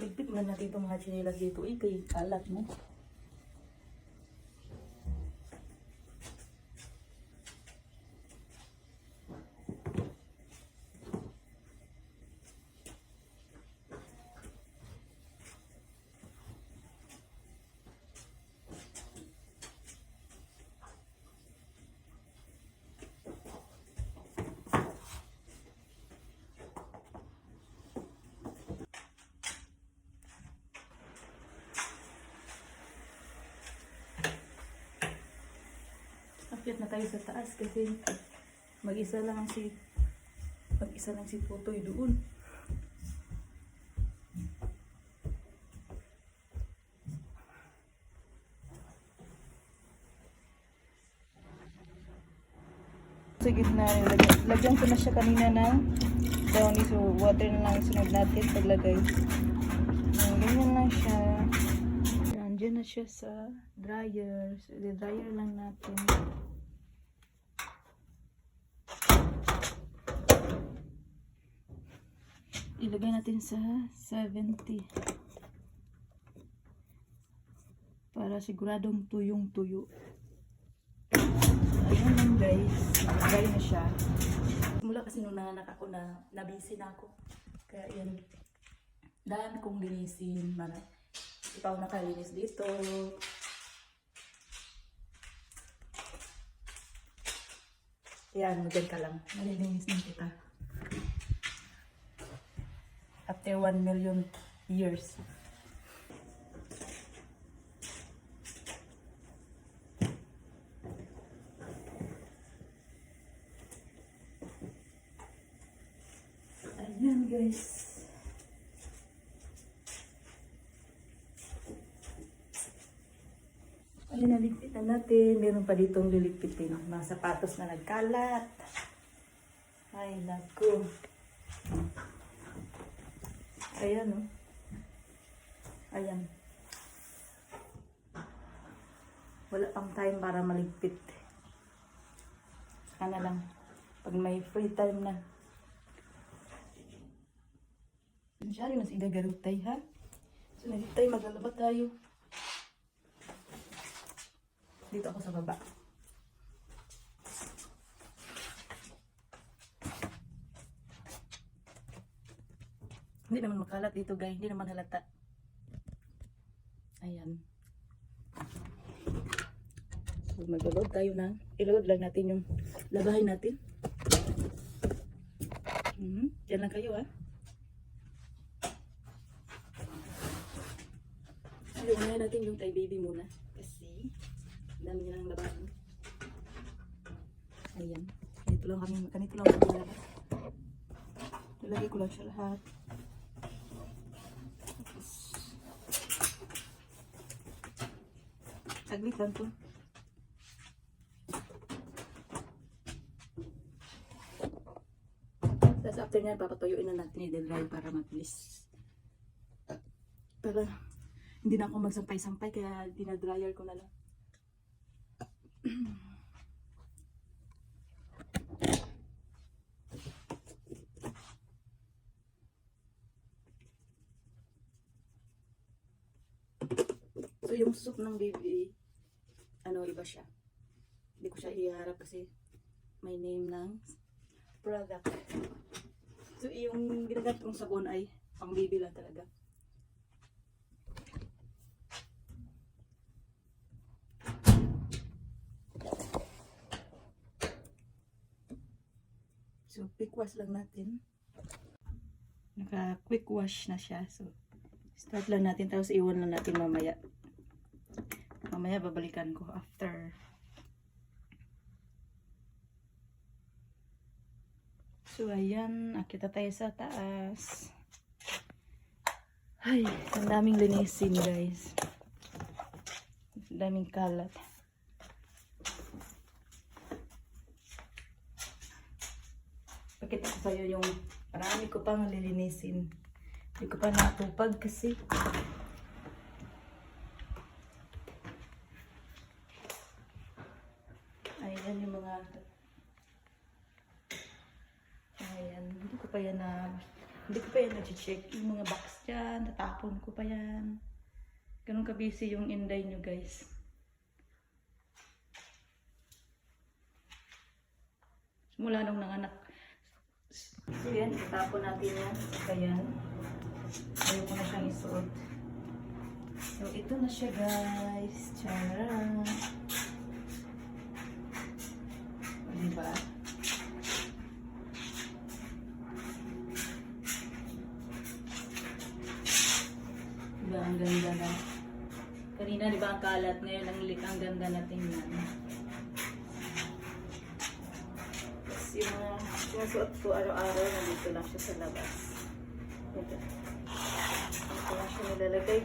Ligpit na natin itong mga chinelas dito. Kay kalat mo. Akyat na tayo sa taas kasi mag-isa lang si mag-isa lang si Putoy doon. Sa gitna, lagyan, lagyan ko na siya kanina ng brownie. So, water na lang sunod natin paglagay. Ayan, ganyan lang siya. Dyan na siya sa dryer. So, i-dryer lang natin. Ilagay natin sa 70. Para siguradong tuyong-tuyo. Ayan lang guys. Ilagay na siya. Mula kasi nung nanganak ako na nabisi na ako. Kaya yan. Daan kong linisin. Mara. Ikaw nakalinis dito. Yan, magyan ka lang. Nalilinis din kita. After 1 million years. Ayan guys. Ayun, naligpit na natin. Meron pa ditong liligpitin. Mga sapatos na nagkalat. Ay, naku. Ayan, oh. Ayan. Wala pang time para maligpit. Na lang. Pag may free time na. Masyari mas igagarutay, ha? So, nagitay, maglalaba tayo. Dito ako sa baba. Hindi naman makalat dito, guys. Hindi naman halata. Ayan. So, mag-load tayo na. I-load lang natin yung labahin natin. Hmm, Diyan lang kayo, ha? Ilunayan natin yung kay baby muna. Kasi, dami niya ng labahin. Ayan. Ganito lang kami, ganito lang kami labas. Nilagay ko lang siya lahat. Tapos, saglit lang to. Tapos after nyan, papatuyuin na natin i-dry para mabilis. Para hindi na ako magsampay-sampay kaya dinadryer ko na lang. So yung soup ng baby, ano iba siya. Hindi ko siya iharap kasi may name ng product. So yung ginagamit kong sabon ay pang baby lang talaga. So, quick wash lang natin. Naka quick wash na siya. So, start lang natin tapos iwan lang natin mamaya. Mamaya babalikan ko after. So, ayan. Akita tayo sa taas. Ay, ang daming linisin guys. Ang daming kalat. Sa'yo yung marami ko pang lilinisin. Hindi ko pa natupag kasi. Ayan yung mga Ayan, hindi ko pa yan na Hindi ko pa yan nag-check. Yung mga box dyan, natapon ko pa yan. Ganun ka-busy yung inday nyo guys. Mula nung nanganak. So yan, itapon natin yan. Saka yan. Ayaw ko na siyang isuot. So ito na siya guys. Tcharam! Diba? Diba ang ganda na? Kanina di ba ang kalat? Ngayon ang, li- ang ganda na tingnan. Tapos yung mga sinusuot ko araw-araw, nandito lang siya sa labas. Ito. Ito lang siya nilalagay.